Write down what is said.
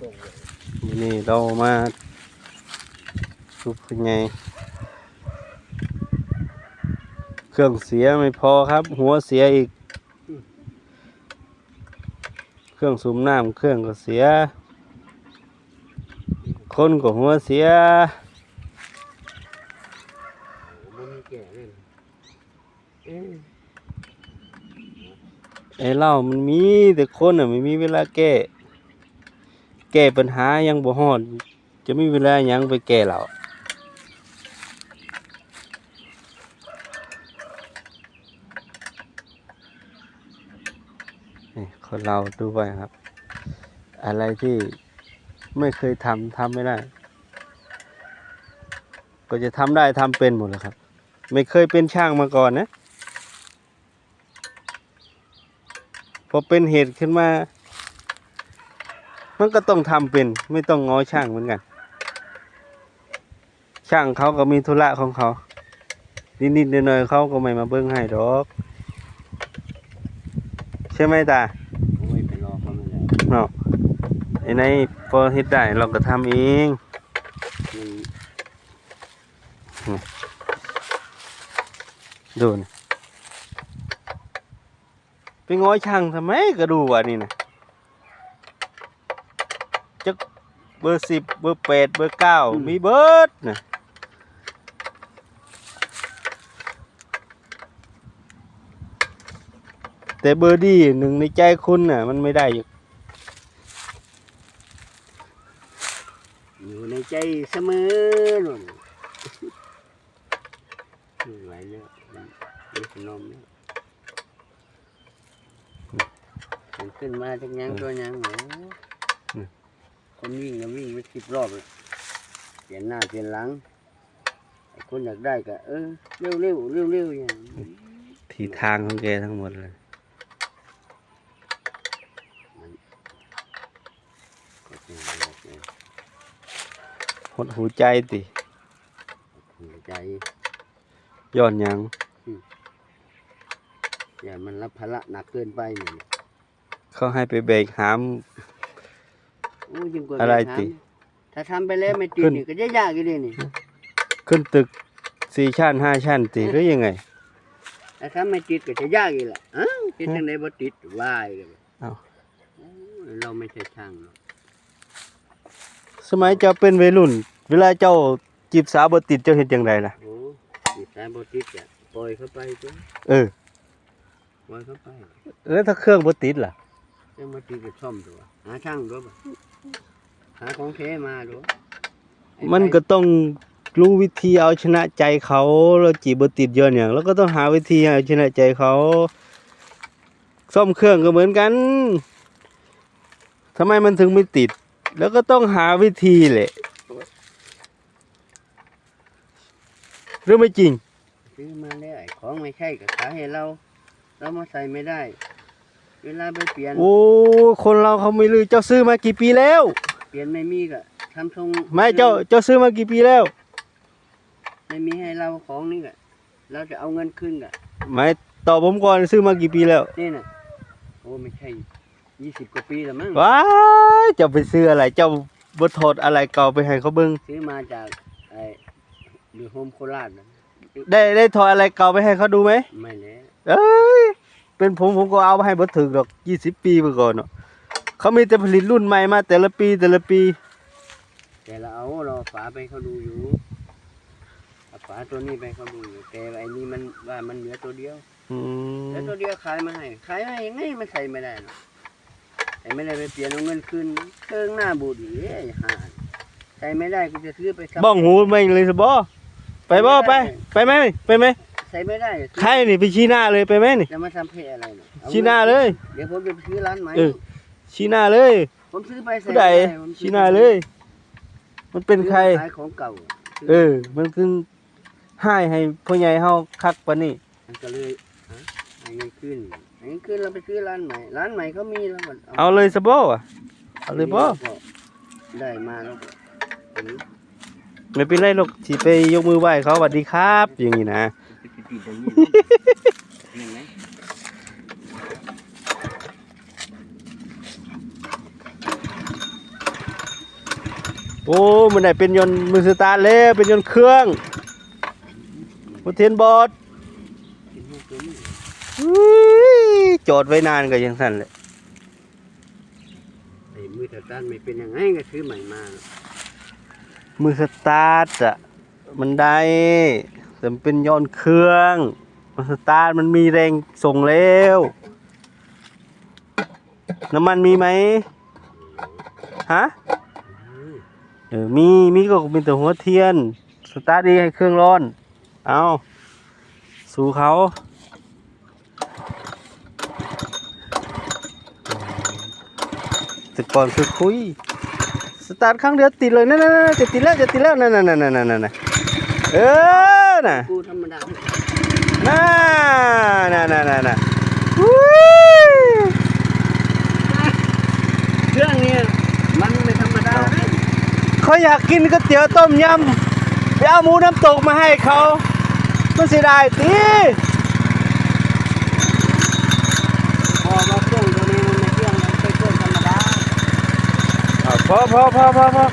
ส่นนี้เรามาสุกยังไง เครื่องเสียไม่พอครับ หัวเสียอีก เครื่องสูบน้ำเครื่องก็เสีย คนก็หัวเสียไอ้เล้ามันมีแต่คนอะไม่มีเวลาแก้ แก้ปัญหายังบ่ฮอดจะไมีเวลายังไปแก้เหล้านี่คนเราดูไปครับ อะไรที่ไม่เคยทำทำไม่ได้ ก็จะทำได้ทำเป็นหมดเลยครับ ไม่เคยเป็นช่างมาก่อนนะ พอเป็นเหตุขึ้นมา มันก็ต้องทำเป็น ไม่ต้องง้อช่างเหมือนกัน ช่างเขาก็มีธุระของเขา นิดๆหน่อยๆเขาก็ไม่มาเบิ้งให้ดอก ใช่ไหมตาโอ้ยไปรอเขาไม่ได้เนาะไอ้ในพอเฮ็ดได้เราก็ทำเองมันดูนะไปง้อช่างทำไมก็ดูว่านี่นะจัก เบอร์สิบเบอร์แปดเบอร์เก้ามีเบิร์ดนะแต่เบอร์ดี้หนึ่งในใจคุณน่ะ มันไม่ได้อยู่อยู่ในใจเสมอหนุนไม่ไหวแล้วมันมีขนมแล้วมันขึ้นมาจากหยังตัวหยังโอ้ คนวิ่งก็วิ่งไปสิบรอบเลยเปลี่ยนหน้าเปลี่ยนหลังไอ้คนอยากได้ก็เออเร็วเร็วเร็วเร็วๆอย่างทีทางของแกทั้งหมดเลยก็เป็นแบบนี้หดหูใจติหัวใจย้อนหยังอย่ามันรับภาระหนักเกินไปนี่เขาให้ไปเบรกหามโอ้ยยิ่งกว่าอะไรปทำติ ถ้าทำไปแล้วไม่ติดขึ้น นี่ก็จะยากอีกเลยนี่ขึ้นตึกสี่ชั้นห้าชั้นติหรือยังไง ถ้าทำไม่ติดก็จะยากอีกแหละอ้าวติดจังไดบ่ติดวายเลยอ้าว โอ้ยเราไม่ใช่ช่างหรอกสมัยเจ้าเป็นวัยรุ่น เวลาเจ้าจีบสาวบ่ติดเจ้าเฮ็ดจังไดล่ะ โอ้ติดสายบ่ติดอะปล่อยเข้าไปจ้ะเออ ปล่อยเข้าไป แล้วถ้าเครื่องบ่ติดล่ะ จะมาติดก็ซ่อมตัวหาช่างด้วยบ่หาของแท้มาด้วยไอ้มันไปก็ต้องรู้วิธีเอาชนะใจเขาแล้วจีบบ่ติดย้อนหยังแล้วก็ต้องหาวิธีเอาชนะใจเขา ซ่อมเครื่องก็เหมือนกันทำไมมันถึงไม่ติด แล้วก็ต้องหาวิธีแหละหรือไม่จริงซื้อมาแล้วไอ้ของไม่ใช่ก็ขายให้เรา เรามาใส่ไม่ได้ เวลาไปเปลี่ยน โอ้คนเราเขาไม่ลือเจ้าซื้อมากี่ปีแล้ว เปลี่ยนไม่มีก็ทำทรงไม่เจ้าเจ้าซื้อมากี่ปีแล้ว ไม่มีให้เราของนี่ก็เราจะเอาเงินคืนก็ไม่ตอบผมก่อนซื้อมากี่ปีแล้ว นี่น่ะโอ้ไม่ใช่ยี่สิบกว่าปีแล้วมั้งว้ายเจ้าไปซื้ออะไร เจ้าบดถอดอะไรเก่าไปให้เขาเบิ้งซื้อมาจากไอ้ดูโฮมโคราชน่ะได้ได้ถอดอะไรเก่าไปให้เขาดูไหมไม่แล้วเอ้ย เป็นผมผมก็เอาไปให้บดถึงดอกยี่สิบปีไปก่อนเนาะเขามีแต่ผลิตรุ่นใหม่มาแต่ละปีแต่ละปี แต่เราเอาเราฝาไปเขาดูอยู่เอาฝาตัวนี้ไปเขาดูอยู่แต่ไอ้นี่มันว่ามันเหลือตัวเดียวอืมแล้วตัวเดียวขายมาให้ขายมายังไงมันใส่ไม่ได้หรอกใส่ไม่ได้ไปเปลี่ยนเอาเงินคืนเครื่องหน้าบูดอีเอ้ยห่าใส่ไม่ได้กูจะซื้อไปซับบ้องหูไม่เลยสบอไปบ่ไป ไปไหมไปไหม ใส่ไม่ได้ใครนี่ไปชี้หน้าเลยไปไหมนี่จะมาทำเพอะไรเนาะเอชี้หน้าเลย เดี๋ยวผมจะไปซื้อร้านใหม่เออ ชี้หน้าเลยผมซื้อไปใส่ผู้ใดไม่ได้ผมซื้อชี้หน้าเลย มันเป็นใคร ขายของเก่าเออ มันคือให้ให้พ่อใหญ่เฮาคักปานนี้ มันก็เลยฮะให้เงินขึ้นให้เงินขึ้นเราไปซื้อร้านใหม่ร้านใหม่เขามีแล้วมันเอาเลยสบอะเอาเลยบ่ก็ได้มาแล้วก็อันนี้ ไม่เป็นไรหรอกสิไปยกมือไหว้เขาสวัสดีครับ อย่างนี้นะ ติดๆอย่างนี้เนาะเห็นไหมโอ้มันได้เป็นยนต์มือสตาร์ทแล้วเป็นยนต์เครื่องมุเทียนบอดกินให้ตัวนี้อุ้ยจอดไว้นานก็ยังสั่นเลยไอ้มือถัดด้านไม่เป็นยังไงก็ซื้อใหม่มา มือสตาร์ทอะมันได้ แต่มันเป็นยนต์เครื่องมือสตาร์ทมันมีแรงส่งแล้วน้ำมันมีไหมฮะเออมีมีก็เป็นแต่หัวเทียน สตาร์ทดีให้เครื่องร้อน เอาสู่เขาแต่ก่อนคือคุยสตาร์ทครั้งเดียวติดเลยนั่นๆจะติดแล้วจะติดแล้วนั่นๆๆๆเออ น่ะ กูธรรมดาน่าน่ะน่ะน่ะน่ะอุ้ยเครื่องเนี่ยมันไม่ธรรมดานะเขาอยากกินก๋วยเตี๋ยวต้มยำไปเอาหมูน้ำตกมาให้เขามันเสียดายตีพอมาเครื่องตัวนี้มันไม่เครื่องมันเป็นเครื่องธรรมดาพอพอพอพอพอ